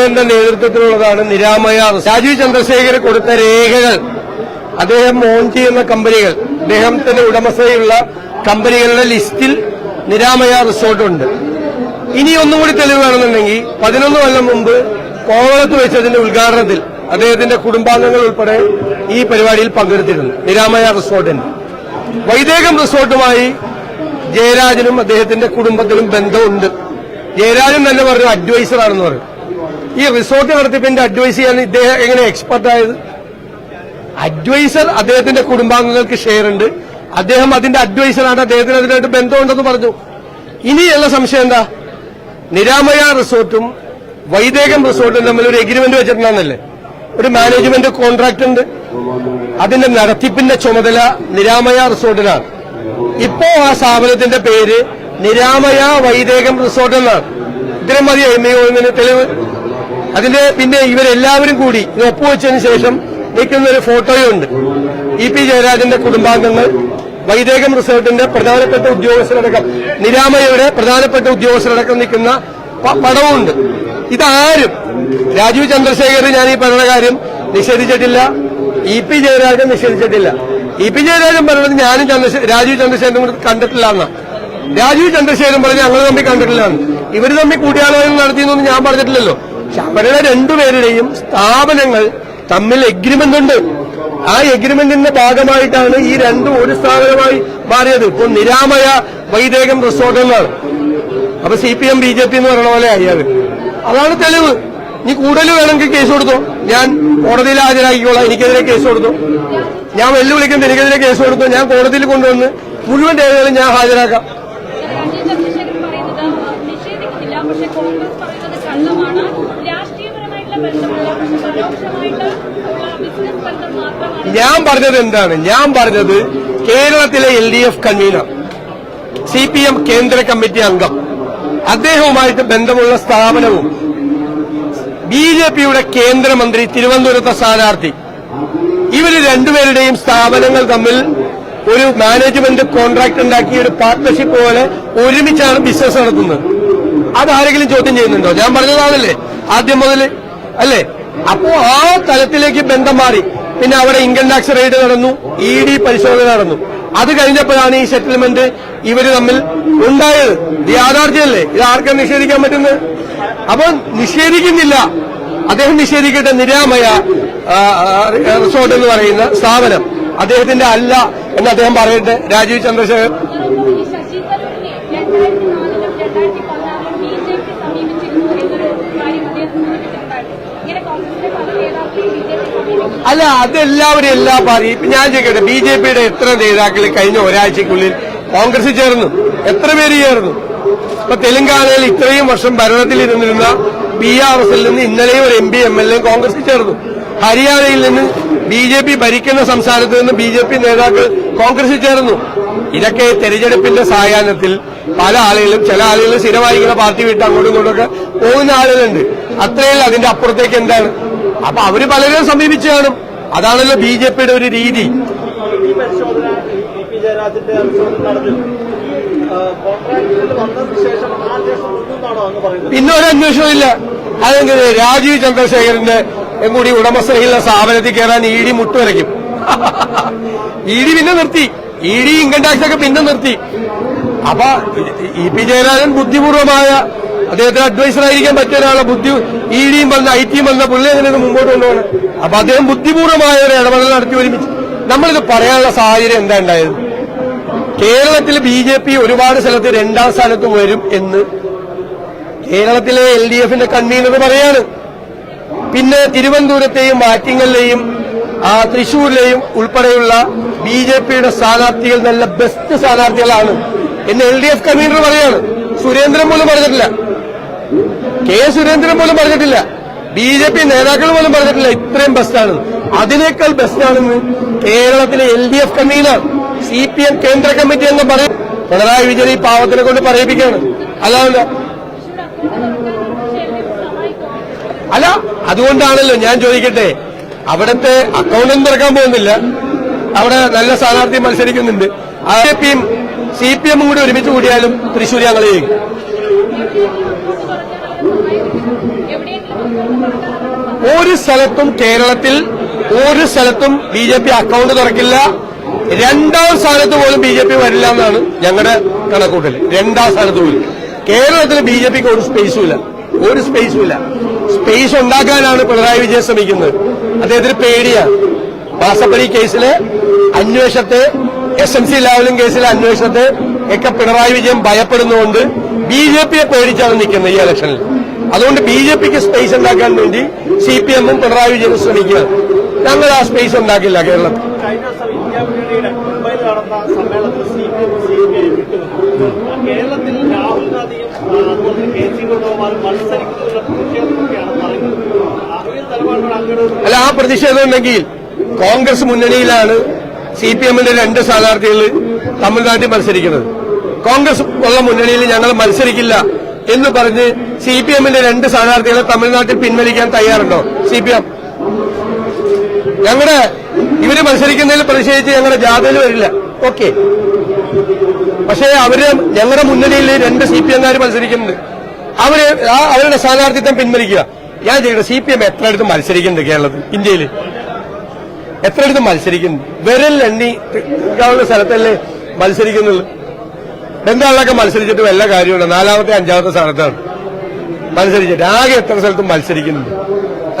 ചന്ദ്രശേഖരന്റെ നേതൃത്വത്തിലുള്ളതാണ് നിരാമയ രാജീവ് ചന്ദ്രശേഖർ കൊടുത്ത രേഖകൾ. അദ്ദേഹം ഓൺ ചെയ്യുന്ന കമ്പനികൾ അദ്ദേഹത്തിന്റെ ഉടമസ്ഥതയുള്ള കമ്പനികളുടെ ലിസ്റ്റിൽ നിരാമയ റിസോർട്ടുണ്ട് ഇനി ഒന്നും കൂടി തെളിവ് വേണമെന്നുണ്ടെങ്കിൽ പതിനൊന്ന് കൊല്ലം മുമ്പ് കോവളത്ത് വെച്ചതിന്റെ ഉദ്ഘാടനത്തിൽ അദ്ദേഹത്തിന്റെ കുടുംബാംഗങ്ങൾ ഉൾപ്പെടെ ഈ പരിപാടിയിൽ പങ്കെടുത്തിരുന്നു. നിരാമയ റിസോർട്ടിന്. വൈദേകം റിസോർട്ടുമായി ജയരാജനും അദ്ദേഹത്തിന്റെ കുടുംബത്തിനും ബന്ധമുണ്ട്. ജയരാജൻ തന്നെ പറഞ്ഞു അഡ്വൈസറാണെന്ന് പറഞ്ഞു ഈ റിസോർട്ട് നടത്തിപ്പിന്റെ അഡ്വൈസ് ചെയ്യാൻ ഇദ്ദേഹം എങ്ങനെ എക്സ്പെർട്ട് ആയത്? അഡ്വൈസർ അദ്ദേഹത്തിന്റെ കുടുംബാംഗങ്ങൾക്ക് ഷെയർ ഉണ്ട്. അദ്ദേഹം അതിന്റെ അഡ്വൈസറാണ് അദ്ദേഹത്തിന് അതിനായിട്ട് ബന്ധമുണ്ടെന്ന് പറഞ്ഞു. ഇനിയുള്ള സംശയം എന്താ? നിരാമയ റിസോർട്ടും വൈദേകം റിസോർട്ടും തമ്മിൽ ഒരു എഗ്രിമെന്റ് വെച്ചിട്ടുണ്ടെന്നല്ലേ ഒരു മാനേജ്മെന്റ് കോൺട്രാക്ട് ഉണ്ട്. അതിന്റെ നടത്തിപ്പിന്റെ ചുമതല നിരാമയ റിസോർട്ടിനാണ്. ഇപ്പോ ആ സ്ഥാപനത്തിന്റെ പേര് നിരാമയ വൈദേകം റിസോർട്ട് എന്നാണ്. ഇത്രയും മതി എംഇഒന്നിന് തെളിവ്. അതിന്റെ പിന്നെ ഇവരെല്ലാവരും കൂടി ഇത് ഒപ്പുവെച്ചതിന് ശേഷം നിൽക്കുന്ന ഒരു ഫോട്ടോയുണ്ട് ഇ പി ജയരാജന്റെ കുടുംബാംഗങ്ങൾ വൈദേകം റിസോർട്ടിന്റെ പ്രധാനപ്പെട്ട ഉദ്യോഗസ്ഥരടക്കം നിരാമയുടെ പ്രധാനപ്പെട്ട ഉദ്യോഗസ്ഥരടക്കം നിൽക്കുന്ന പടവുമുണ്ട് ഇതാരും രാജീവ് ചന്ദ്രശേഖർ ഞാൻ ഈ പറഞ്ഞ കാര്യം നിഷേധിച്ചിട്ടില്ല ഇ പി ജയരാജൻ നിഷേധിച്ചിട്ടില്ല. ഇ പി ജയരാജൻ പറഞ്ഞത് ഞാനും ചന്ദ്രശേ രാജീവ് ചന്ദ്രശേഖരനും കൂടി കണ്ടിട്ടില്ല എന്നാ. രാജീവ് ചന്ദ്രശേഖരൻ പറഞ്ഞ് ഞങ്ങൾ തമ്മിൽ കണ്ടിട്ടില്ല ഇവർ തമ്മിൽ കൂടിയാലോചന നടത്തിയെന്നൊന്നും ഞാൻ പറഞ്ഞിട്ടില്ലല്ലോ. അവരുടെ രണ്ടുപേരുടെയും സ്ഥാപനങ്ങൾ തമ്മിൽ എഗ്രിമെന്റ് ഉണ്ട്. ആ എഗ്രിമെന്റിന്റെ ഭാഗമായിട്ടാണ് ഈ രണ്ടും ഒരു സ്ഥാപനമായി മാറിയത്. ഇപ്പോൾ നിരാമയ വൈദേകം റിസോർട്ട് അപ്പൊ C P M B J P എന്ന് പറയുന്ന പോലെ ആയത് അതാണ് തെളിവ്. നീ കൂടുതൽ വേണമെങ്കിൽ കേസ് കൊടുത്തോ. ഞാൻ കോടതിയിൽ ഹാജരാക്കിക്കോളാം. എനിക്കെതിരെ കേസ് കൊടുത്തു. ഞാൻ വെല്ലുവിളിക്കുന്നത് എനിക്കെതിരെ കേസ് കൊടുത്തു. ഞാൻ കോടതിയിൽ കൊണ്ടുവന്ന് മുഴുവൻ രേഖകളും ഞാൻ ഹാജരാക്കാം രാജീവ് ചന്ദ്രശേഖരൻ പറയുന്നത് നിഷേധിക്കുന്നില്ല പറയുന്നത് കള്ളമാണ് രാഷ്ട്രീയപരമായിട്ടുള്ള ബിസിനസ് ബന്ധം മാത്രമാണ്. ഞാൻ പറഞ്ഞത് എന്താണ്? ഞാൻ പറഞ്ഞത് കേരളത്തിലെ L D F convener C P M കേന്ദ്ര കമ്മിറ്റി അംഗം അദ്ദേഹവുമായിട്ട് ബന്ധമുള്ള സ്ഥാപനവും ബി ജെ പിയുടെ കേന്ദ്രമന്ത്രി തിരുവനന്തപുരത്തെ സ്ഥാനാർത്ഥി ഇവർ രണ്ടുപേരുടെയും സ്ഥാപനങ്ങൾ തമ്മിൽ ഒരു മാനേജ്മെന്റ് കോൺട്രാക്ട് ഉണ്ടാക്കി ഒരു പാർട്ട്ണർഷിപ്പ് പോലെ ഒരുമിച്ചാണ് ബിസിനസ് നടത്തുന്നത്. അതാരെങ്കിലും ചോദ്യം ചെയ്യുന്നുണ്ടോ? ഞാൻ പറഞ്ഞതാണല്ലേ? ആദ്യം മുതൽ അല്ലേ? അപ്പോ ആ തലത്തിലേക്ക് ബന്ധം മാറി. പിന്നെ അവിടെ ഇൻകം ടാക്സ് റെയ്ഡ് നടന്നു ഇ ഡി പരിശോധന നടന്നു. അത് കഴിഞ്ഞപ്പോഴാണ് ഈ സെറ്റിൽമെന്റ് ഇവർ തമ്മിൽ ഉണ്ടായത്. ഇത് യാഥാർത്ഥ്യമല്ലേ? ഇത് ആർക്കും നിഷേധിക്കാൻ പറ്റുന്നത്? അപ്പൊ നിഷേധിക്കുന്നില്ല. അദ്ദേഹം നിഷേധിക്കട്ടെ നിരാമയ റിസോർട്ട് എന്ന് പറയുന്ന സ്ഥാപനം. അദ്ദേഹത്തിന്റെ അല്ല എന്ന് അദ്ദേഹം പറയട്ടെ. രാജീവ് ചന്ദ്രശേഖർ ഈ ശശി തരൂരിനെ രണ്ടായിരത്തി നാലിലും രണ്ടായിരത്തി പതിനാറിലും ബി ജെ പി സമീപിച്ചിരുന്നു എന്നൊരു കാര്യം അദ്ദേഹം സൂചിപ്പിച്ചിട്ടുണ്ടായിരുന്നു ഇങ്ങനെ കോൺഗ്രസിലെ പല നേതാക്കളും ബി ജെ പി സമീപിച്ചു അല്ല അതെല്ലാവരും എല്ലാ പാർട്ടി ഞാൻ ചോദിക്കട്ടെ ബി ജെ പിയുടെ എത്ര നേതാക്കൾ കഴിഞ്ഞ ഒരാഴ്ചക്കുള്ളിൽ കോൺഗ്രസിൽ ചേർന്നു? എത്ര പേര് ചേർന്നു? ഇപ്പൊ തെലങ്കാനയിൽ ഇത്രയും വർഷം ഭരണത്തിൽ ഇരുന്നിരുന്ന ബി ആർ എസിൽ നിന്ന് ഇന്നലെയും ഒരു M P M L A കോൺഗ്രസിൽ ചേർന്നു. ഹരിയാനയിൽ നിന്ന് ബി ജെ പി ഭരിക്കുന്ന സംസ്ഥാനത്ത് നിന്ന് ബി ജെ പി നേതാക്കൾ കോൺഗ്രസിൽ ചേർന്നു. ഇതൊക്കെ തെരഞ്ഞെടുപ്പിന്റെ സായാഹ്നത്തിൽ പല ആളുകളും ചില ആളുകൾ സ്ഥിരമായിരിക്കുന്ന പാർട്ടി വിട്ട് അങ്ങോട്ടും ഇങ്ങോട്ടൊക്കെ പോകുന്ന ആളുകളുണ്ട്. അത്രയല്ല അതിന്റെ അപ്പുറത്തേക്ക് എന്താണ്? അപ്പൊ അവർ പലരെയും സമീപിച്ചു കാണും. അതാണല്ലോ ബി ജെ പിയുടെ ഒരു രീതി. പിന്നെ ഒരു അന്വേഷണം ഇല്ല. അതെങ്കിൽ രാജീവ് ചന്ദ്രശേഖരന്റെ കൂടി ഉടമസ്ഥയിലുള്ള സ്ഥാപനത്തിൽ കയറാൻ ഇ ഡി മുട്ടുവരയ്ക്കും. ഇ ഡി പിന്നെ നിർത്തി. ഇ ഡി ഇൻകം ടാക്സ് ഒക്കെ പിന്നെ നിർത്തി. അപ്പൊ ഇ പി ജയരാജൻ ബുദ്ധിപൂർവമായ അദ്ദേഹത്തിന് അഡ്വൈസർ ആയിരിക്കാൻ പറ്റിയ ഒരാളെ ബുദ്ധി ഇ ഡിയും വന്ന ഐ ടിയും വന്ന പുള്ളി അതിനെ മുമ്പോട്ട് കൊണ്ടുപോകണം? അപ്പൊ അദ്ദേഹം ബുദ്ധിപൂർവമായ ഒരു ഇടപെടൽ നടത്തി ഒരുമിച്ച്. നമ്മളിത് പറയാനുള്ള സാഹചര്യം എന്താ ഉണ്ടായത് കേരളത്തിൽ ബി ജെ പി ഒരുപാട് സ്ഥലത്ത് രണ്ടാം സ്ഥാനത്ത് വരും എന്ന് കേരളത്തിലെ എൽ ഡി എഫിന്റെ കൺവീനർ പറയാണ്. പിന്നെ തിരുവനന്തപുരത്തെയും ആറ്റിങ്ങലിലെയും ആ തൃശൂരിലെയും ഉൾപ്പെടെയുള്ള ബി ജെ പിയുടെ സ്ഥാനാർത്ഥികൾ നല്ല ബെസ്റ്റ് സ്ഥാനാർത്ഥികളാണ് എന്ന് എൽ ഡി എഫ് കൺവീനർ പറയാണ്. സുരേന്ദ്രൻ പോലും പറഞ്ഞിട്ടില്ല. കെ സുരേന്ദ്രൻ പോലും പറഞ്ഞിട്ടില്ല. ബി ജെ പി നേതാക്കൾ പോലും പറഞ്ഞിട്ടില്ല. ഇത്രയും ബെസ്റ്റാണ് അതിനേക്കാൾ ബെസ്റ്റാണെന്ന് കേരളത്തിലെ L D F convener C P M കേന്ദ്ര കമ്മിറ്റി എന്ന് പറയും പിണറായി വിജയൻ ഈ പാവത്തിനെ കൊണ്ട് പറയിപ്പിക്കുകയാണ്. അതാണ് അല്ല അതുകൊണ്ടാണല്ലോ ഞാൻ ചോദിക്കട്ടെ. അവിടുത്തെ അക്കൗണ്ടും തുറക്കാൻ പോകുന്നില്ല. അവിടെ നല്ല സ്ഥാനാർത്ഥി മത്സരിക്കുന്നുണ്ട്. ആ ജെ പിയും സി പി എമ്മും കൂടി ഒരുമിച്ച് കൂടിയാലും തൃശ്ശൂർ ഞങ്ങൾ ചെയ്യും ഒരു സ്ഥലത്തും കേരളത്തിൽ ഒരു സ്ഥലത്തും ബി ജെ പി അക്കൗണ്ട് തുറക്കില്ല. രണ്ടാം സ്ഥാനത്ത് പോലും ബി ജെ പി വരില്ല എന്നാണ് ഞങ്ങളുടെ കണക്കൂട്ടൽ രണ്ടാം സ്ഥാനത്ത് പോലും. കേരളത്തിൽ ബി ജെ പിക്ക് ഒരു സ്പേസും ഇല്ല. ഒരു സ്പേസും ഇല്ല. സ്പേസ് ഉണ്ടാക്കാനാണ് പിണറായി വിജയൻ ശ്രമിക്കുന്നത്. അദ്ദേഹത്തിന് പേടിയാണ് വാസപ്പടി കേസിലെ അന്വേഷണത്തെ എസ് എം സി ലാവലിംഗ് കേസിലെ അന്വേഷണത്തെ ഒക്കെ പിണറായി വിജയൻ ഭയപ്പെടുന്നതുകൊണ്ട് ബി ജെ പിയെ പേടിച്ചാണ് നിൽക്കുന്നത് ഈ ഇലക്ഷനിൽ അതുകൊണ്ട് ബി ജെ പിക്ക് സ്പേസ് ഉണ്ടാക്കാൻ വേണ്ടി സി പി എമ്മും പിണറായി വിജയനും ശ്രമിക്കുക. ഞങ്ങൾ ആ സ്പേസ് ഉണ്ടാക്കില്ല കേരളത്തിൽ കഴിഞ്ഞ ദിവസം ഇന്ത്യ മുന്നണിയുടെ മുംബൈയിൽ നടന്ന സമ്മേളനത്തിൽ C P M C P I വിട്ടുനിന്നു. കേരളത്തിൽ രാഹുൽ ഗാന്ധിയും ആ, അതുപോലെ തന്നെ കെ സി വേണുഗോപാലും മത്സരിക്കുന്നതിനുള്ള പ്രതിഷേധമൊക്കെയാണ് പറയുന്നത്. അറിവിൽ നിലപാടുകൾ അങ്ങനെ അല്ല ആ പ്രതിഷേധം ഉണ്ടെങ്കിൽ കോൺഗ്രസ് മുന്നണിയിലാണ് സി പി എമ്മിന്റെ രണ്ട് സ്ഥാനാർത്ഥികൾ തമിഴ്നാട്ടിൽ മത്സരിക്കുന്നത്. കോൺഗ്രസ് ഉള്ള മുന്നണിയിൽ ഞങ്ങൾ മത്സരിക്കില്ല. എന്ന് പറഞ്ഞ് സി പി എമ്മിന്റെ രണ്ട് സ്ഥാനാർത്ഥികളെ തമിഴ്നാട്ടിൽ പിൻവലിക്കാൻ തയ്യാറുണ്ടോ സി പി എം ഞങ്ങളുടെ ഇവർ മത്സരിക്കുന്നതിൽ പ്രതിഷേധിച്ച് ഞങ്ങളുടെ ജാഥയിൽ വരില്ല ഓക്കെ പക്ഷേ അവർ ഞങ്ങളുടെ മുന്നണിയിൽ രണ്ട് സി പി എംകാർ മത്സരിക്കുന്നുണ്ട് അവർ അവരുടെ സ്ഥാനാർത്ഥിത്വം പിൻവലിക്കുക ഞാൻ ചെയ്യട്ടെ സി പി എം എത്ര അടുത്ത് മത്സരിക്കുന്നുണ്ട് കേരളത്തിൽ ഇന്ത്യയിൽ എത്ര അടുത്ത് മത്സരിക്കുന്നുണ്ട് വിരലെണ്ണി സ്ഥലത്തല്ലേ മത്സരിക്കുന്നുള്ളൂ ബംഗാളിലൊക്കെ മത്സരിച്ചിട്ട് വല്ല കാര്യമുണ്ട് നാലാമത്തെ അഞ്ചാമത്തെ സ്ഥാനത്താണ്. മത്സരിച്ചിട്ട്. ആകെ എത്ര സ്ഥലത്തും മത്സരിക്കുന്നുണ്ട്.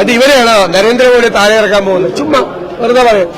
അത് ഇവരെയാണോ നരേന്ദ്രമോദി താഴെ ഇറക്കാൻ പോകുന്നത്? ചുമ്മാ വെറുതെ പറയാം.